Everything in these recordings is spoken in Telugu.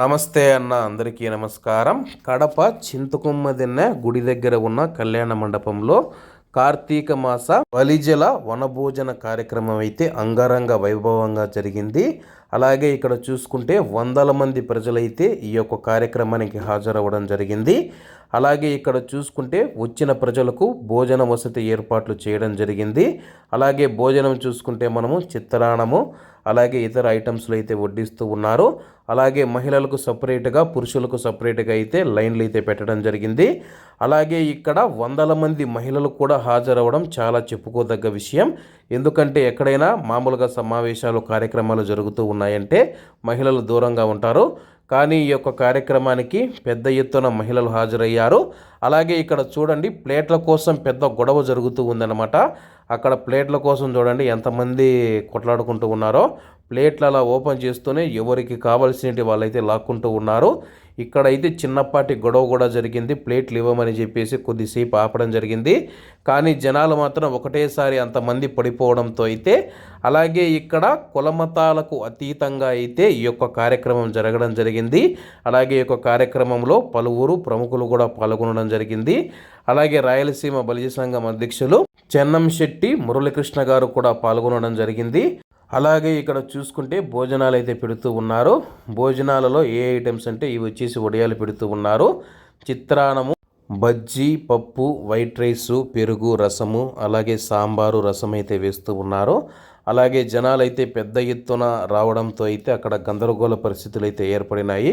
నమస్తే అన్న అందరికీ నమస్కారం. కడప చింతకొమ్మదిన్న గుడి దగ్గర ఉన్న కళ్యాణ మండపంలో కార్తీక మాస బలిజల వనభోజన కార్యక్రమం అయితే అంగరంగ వైభవంగా జరిగింది. అలాగే ఇక్కడ చూసుకుంటే వందల మంది ప్రజలైతే ఈ యొక్క కార్యక్రమానికి హాజరవ్వడం జరిగింది. అలాగే ఇక్కడ చూసుకుంటే వచ్చిన ప్రజలకు భోజన వసతి ఏర్పాట్లు చేయడం జరిగింది. అలాగే భోజనం చూసుకుంటే మనము చిత్రాన్నము అలాగే ఇతర ఐటమ్స్లు అయితే వడ్డిస్తూ ఉన్నారు. అలాగే మహిళలకు సపరేట్గా పురుషులకు సపరేట్గా అయితే లైన్లు అయితే పెట్టడం జరిగింది. అలాగే ఇక్కడ వందల మంది మహిళలు కూడా హాజరవడం చాలా చెప్పుకోదగ్గ విషయం. ఎందుకంటే ఎక్కడైనా మామూలుగా సమావేశాలు కార్యక్రమాలు జరుగుతూ ఉన్నాయంటే మహిళలు దూరంగా ఉంటారు. కానీ ఈ యొక్క కార్యక్రమానికి పెద్ద ఎత్తున మహిళలు హాజరయ్యారు. అలాగే ఇక్కడ చూడండి ప్లేట్ల కోసం పెద్ద గొడవ జరుగుతూ ఉందన్నమాట. అక్కడ ప్లేట్ల కోసం చూడండి ఎంతమంది కొట్లాడుకుంటూ ఉన్నారో. ప్లేట్లు అలా ఓపెన్ చేస్తూనే ఎవరికి కావాల్సినవి వాళ్ళైతే లాక్కుంటూ ఉన్నారు. ఇక్కడైతే చిన్నపాటి గొడవ కూడా జరిగింది. ప్లేట్లు ఇవ్వమని చెప్పేసి కొద్దిసేపు ఆపడం జరిగింది. కానీ జనాలు మాత్రం ఒకటేసారి అంతమంది పడిపోవడంతో అయితే అలాగే ఇక్కడ కులమతాలకు అతీతంగా అయితే ఈ యొక్క కార్యక్రమం జరగడం జరిగింది. అలాగే ఈ యొక్క కార్యక్రమంలో పలువురు ప్రముఖులు కూడా పాల్గొనడం జరిగింది. అలాగే రాయలసీమ బలిజ సంఘం అధ్యక్షులు చెన్నం శెట్టి మురళీకృష్ణ గారు కూడా పాల్గొనడం జరిగింది. అలాగే ఇక్కడ చూసుకుంటే భోజనాలు అయితే పెడుతూ ఉన్నారు. భోజనాలలో ఏ ఐటమ్స్ అంటే ఇవి వచ్చేసి వడియాలు పెడుతూ ఉన్నారు. చిత్రాన్నము బజ్జీ పప్పు వైట్ రైసు పెరుగు రసము అలాగే సాంబారు రసం అయితే వేస్తూ ఉన్నారు. అలాగే జనాలు అయితే పెద్ద ఎత్తున రావడంతో అయితే అక్కడ గందరగోళ పరిస్థితులు అయితే ఏర్పడినాయి.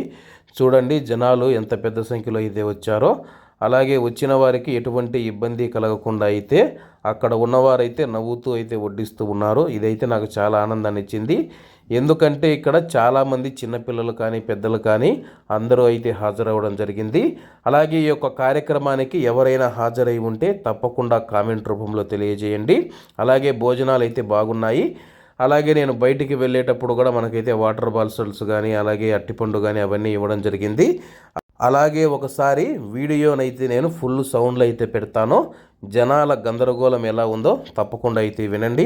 చూడండి జనాలు ఎంత పెద్ద సంఖ్యలో అయితే వచ్చారో. అలాగే వచ్చిన వారికి ఎటువంటి ఇబ్బంది కలగకుండా అయితే అక్కడ ఉన్నవారైతే నవ్వుతూ అయితే వడ్డిస్తూ ఉన్నారు. ఇదైతే నాకు చాలా ఆనందాన్ని ఇచ్చింది. ఎందుకంటే ఇక్కడ చాలామంది చిన్నపిల్లలు కానీ పెద్దలు కానీ అందరూ అయితే హాజరవ్వడం జరిగింది. అలాగే ఈ యొక్క కార్యక్రమానికి ఎవరైనా హాజరై ఉంటే తప్పకుండా కామెంట్ రూపంలో తెలియజేయండి. అలాగే భోజనాలు అయితే బాగున్నాయి. అలాగే నేను బయటికి వెళ్ళేటప్పుడు కూడా మనకైతే వాటర్ బాల్సల్స్ కానీ అలాగే అట్టిపండు కానీ అవన్నీ ఇవ్వడం జరిగింది. అలాగే ఒకసారి వీడియోనైతే నేను ఫుల్ సౌండ్లో అయితే పెడతాను. జనాల గందరగోళం ఎలా ఉందో తప్పకుండా అయితే వినండి.